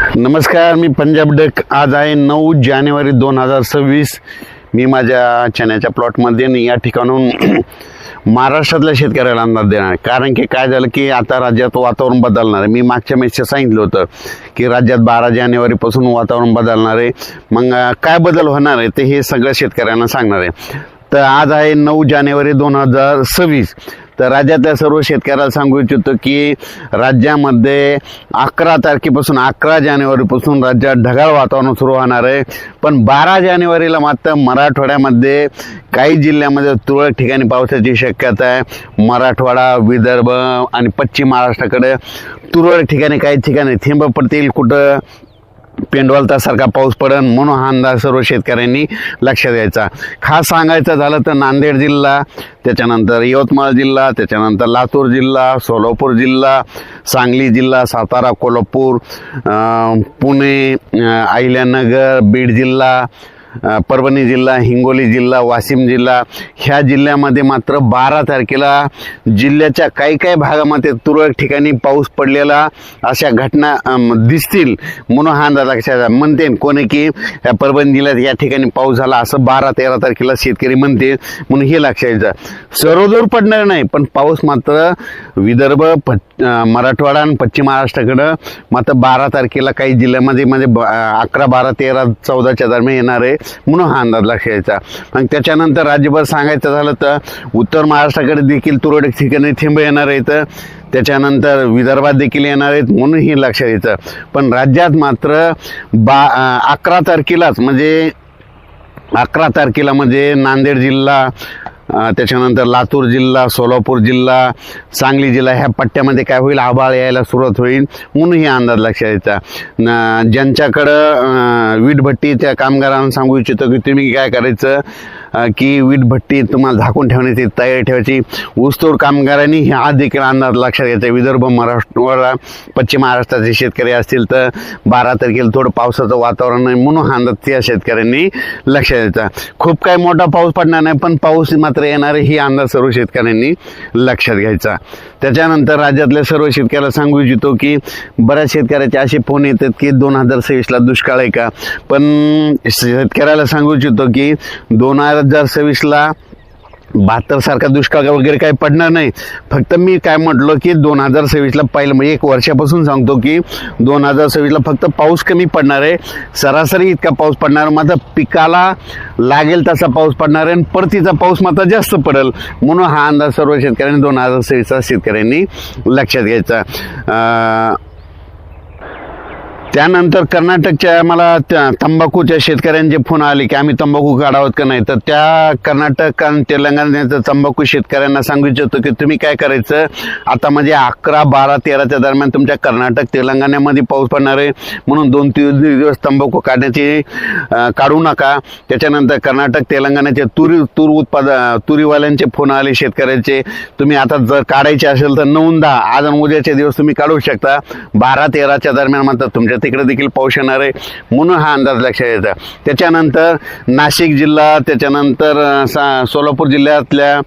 नमस्कार मी पंजाब डक. आज आहे नऊ जानेवारी दोन हजार सव्वीस. मी माझ्या चण्याच्या प्लॉटमध्ये आणि या ठिकाणून महाराष्ट्रातल्या शेतकऱ्याला अंदाज देणार. आहे. कारण की काय झालं की आता राज्यात वातावरण बदलणार आहे. मी मागच्या मेसेज सांगितलं होतं की राज्यात बारा जानेवारीपासून वातावरण बदलणार आहे. मग काय बदल होणार आहे ते हे सगळं शेतकऱ्यांना सांगणार आहे. तर आज आहे नऊ जानेवारी दोन हजार सव्वीस. तर राज्यातल्या सर्व शेतकऱ्याला सांगू इच्छितो की राज्यामध्ये अकरा तारखेपासून अकरा जानेवारीपासून राज्यात ढगाळ वातावरण सुरू होणार आहे. पण बारा जानेवारीला मात्र मराठवाड्यामध्ये काही जिल्ह्यामध्ये तुरळक ठिकाणी पावसाची शक्यता आहे. मराठवाडा विदर्भ आणि पश्चिम महाराष्ट्राकडे तुरळक ठिकाणी काही ठिकाणी थेंब पडतील. कुठं पेंडवलतासारखा पाऊस पडन म्हणून हा अंदाज सर्व शेतकऱ्यांनी लक्ष द्यायचा खास सांगायचं झालं तर नांदेड जिल्हा त्याच्यानंतर यवतमाळ जिल्हा त्याच्यानंतर लातूर जिल्हा सोलापूर जिल्हा सांगली जिल्हा सातारा कोल्हापूर पुणे अहिल्यानगर बीड जिल्हा परभणी जिल्हा हिंगोली जिल्हा वाशिम जिल्हा ह्या जिल्ह्यामध्ये मात्र बारा तारखेला जिल्ह्याच्या काही काही भागामध्ये तुरळक ठिकाणी पाऊस पडलेला अशा घटना दिसतील. म्हणून हा अंदाज लक्षात म्हणते कोणी की या परभणी जिल्ह्यात या ठिकाणी पाऊस झाला असं बारा तेरा तारखेला शेतकरी म्हणते. म्हणून हे लक्षात जा सर्वदूर पडणार नाही पण पाऊस मात्र विदर्भ प मराठवाडा आणि पश्चिम महाराष्ट्राकडं मात्र बारा तारखेला काही जिल्ह्यामध्ये म्हणजे ब- अकरा बारा तेरा चौदाच्या दरम्यान येणार आहे. म्हणून हा अंदाज लक्ष यायचा मग त्याच्यानंतर राज्यभर सांगायचं झालं तर उत्तर महाराष्ट्राकडे देखील तुरळक ठिकाणी थेंब येणार आहेत. त्याच्यानंतर विदर्भात देखील येणार आहेत म्हणून लक्ष लक्षात पण राज्यात मात्र बा अकरा तारखेलाच म्हणजे अकरा तारखेला म्हणजे नांदेड जिल्हा त्याच्यानंतर लातूर जिल्हा सोलापूर जिल्हा सांगली जिल्हा ह्या पट्ट्यामध्ये काय होईल? आभाळ यायला सुरुवात होईल म्हणून ही अंदाज लक्षात यायचा ज्यांच्याकडं अ, वीटभट्टीच्या कामगारांना सांगू इच्छितो की तुम्ही काय करायचं? की वीटभट्टी तुम्हाला झाकून ठेवण्याची तयारी ठेवायची. ऊसतोड कामगारांनी हे आज देखील अंदाज लक्षात घ्यायचा विदर्भ मराठवाडा पश्चिम महाराष्ट्राचे शेतकरी असतील तर बारा तारखेला थोडं पावसाचं वातावरण आहे म्हणून हा अंदाज त्या शेतकऱ्यांनी लक्षात द्यायचा खूप काही मोठा पाऊस पडणार नाही पण पाऊस मात्र येणार ही अंदाज सर्व शेतकऱ्यांनी लक्षात घ्यायचा. त्याच्यानंतर राज्यातल्या सर्व शेतकऱ्याला सांगू इच्छितो की बऱ्याच शेतकऱ्याचे असे फोन येतात की दोन हजार सव्वीसला दुष्काळ आहे का? पण शेतकऱ्याला सांगू इच्छितो की दोन हजार हजार सव्वीसला बहात्तर सारखा दुष्काळ वगैरे काही पडणार नाही. फक्त मी काय म्हटलो की दोन हजार सव्वीसला पहिलं म्हणजे एक वर्षापासून सांगतो की दोन हजार सव्वीसला फक्त पाऊस कमी पडणार आहे. सरासरी इतका पाऊस पडणार मात्र पिकाला लागेल तसा पाऊस पडणार आहे आणि परतीचा पाऊस मात्र जास्त पडेल. म्हणून हा अंदाज सर्व शेतकऱ्यांनी दोन हजार सव्वीसचा शेतकऱ्यांनी लक्षात घ्यायचा. त्यानंतर कर्नाटकच्या मला त्या तंबाखूच्या शेतकऱ्यांचे फोन आले की आम्ही तंबाखू काढावत का नाही? तर त्या कर्नाटक आणि तेलंगणाच्या तंबाखू शेतकऱ्यांना सांगू इच्छितो की तुम्ही काय करायचं? आता म्हणजे अकरा बारा तेराच्या दरम्यान तुमच्या कर्नाटक तेलंगणामध्ये पाऊस पडणार आहे. म्हणून दोन तीन दिवस तंबाखू काढण्याची काढू नका. त्याच्यानंतर कर्नाटक तेलंगणाचे तुरी तूर उत्पाद तुरीवाल्यांचे फोन आले शेतकऱ्यांचे. तुम्ही आता जर काढायचे असेल तर नऊ दहा. आज आणि उद्याचे दिवस तुम्ही काढू शकता. बारा तेराच्या दरम्यान मात्र तुमच्या तिकडे देखील पाऊस येणार आहे म्हणून हा अंदाज लक्षात येतो. त्याच्यानंतर नाशिक जिल्हा त्याच्यानंतर सा सोलापूर जिल्ह्यातल्या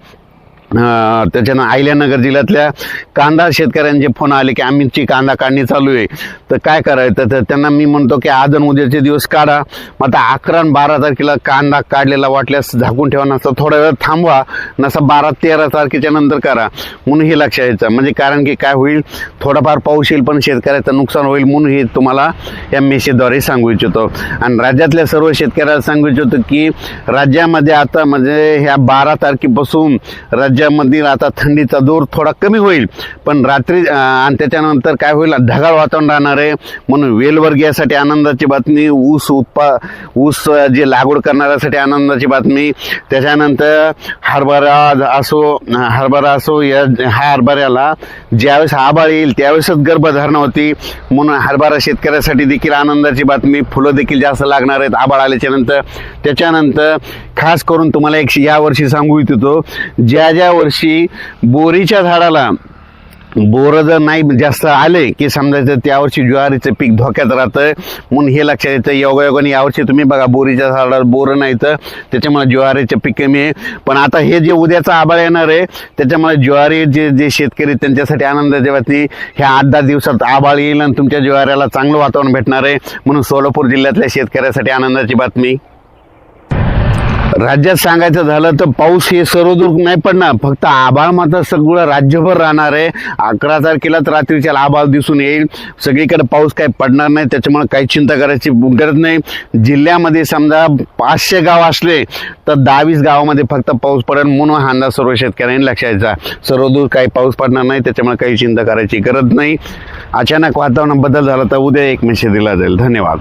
त्याच्यानं अहिल्यानगर जिल्ह्यातल्या कांदा शेतकऱ्यांचे फोन आले की आमची कांदा काढणी चालू आहे. तर काय करायचं? तर त्यांना मी म्हणतो की आज उद्याचे दिवस काढा. मग आता अकरा आणि बारा तारखेला कांदा काढलेला वाटल्यास झाकून ठेवा नसता थोडा वेळ थांबवा नसा बारा तेरा तारखेच्या नंतर करा. म्हणून हे लक्षात यायचं. म्हणजे कारण की काय होईल? थोडाफार पाऊस येईल पण शेतकऱ्याचं नुकसान होईल म्हणून हे तुम्हाला या मेसेजद्वारे सांगू इच्छितो. आणि राज्यातल्या सर्व शेतकऱ्याला सांगू इच्छितो की राज्यामध्ये आता म्हणजे ह्या बारा तारखेपासून राज्य राज्यामधील आता थंडीचा जोर थोडा कमी होईल. पण रात्री आणि त्याच्यानंतर काय होईल? ढगाळ वातावरण राहणार आहे. म्हणून वेलवर्गीयासाठी आनंदाची बातमी ऊस उत्पा ऊस जे लागवड करणाऱ्यासाठी आनंदाची बातमी. त्याच्यानंतर हरभरा असो हरभरा असो या ह्या हरभऱ्याला ज्यावेळेस आबाळ येईल त्यावेळेसच गर्भधारणा होती. म्हणून हरभरा शेतकऱ्यासाठी देखील आनंदाची बातमी. फुलं देखील जास्त लागणार आहेत आबाळ आल्याच्यानंतर त्याच्यानंतर खास करून तुम्हाला एक यावर्षी सांगू इच्छितो ज्या ज्या वर्षी बोरीच्या झाडाला बोरं जर नाही जास्त आले की समजायचं त्यावर्षी ज्वारीचं पीक धोक्यात राहतं म्हणून हे लक्षात येतं योगायोगाने यावर्षी तुम्ही बघा बोरीच्या झाडाला बोरं नाही तर त्याच्यामुळे ज्वारीचं पीक कमी आहे. पण आता हे जे उद्याचं आबाळ येणार आहे त्याच्यामुळे ज्वारी जे जे शेतकरी आहेत, त्यांच्यासाठी आनंदाची बातमी ह्या आठ दहा दिवसात आबाळ येईल आणि तुमच्या ज्वाऱ्याला चांगलं वातावरण भेटणार आहे. म्हणून सोलापूर जिल्ह्यातल्या शेतकऱ्यासाठी आनंदाची बातमी. राज्यात सांगायचं झालं तर पाऊस हे सर्वदूर नाही पडणार. फक्त आभाळ मात्र सगळं राज्यभर राहणार आहे. अकरा तारखेलाच रात्रीच्या आभाळ दिसून येईल. सगळीकडे पाऊस काही पडणार नाही. त्याच्यामुळे काही चिंता करायची गरज नाही. जिल्ह्यामध्ये समजा पाचशे गाव असले तर दहावीस गावामध्ये फक्त पाऊस पडेल म्हणून हा अंदाज सर्व शेतकऱ्यांनी लक्षायचा. सर्वदूर काही पाऊस पडणार नाही. त्याच्यामुळे काही चिंता करायची गरज नाही. अचानक वातावरण बदल झाला तर उद्या एक मेसेज दिला जाईल. धन्यवाद.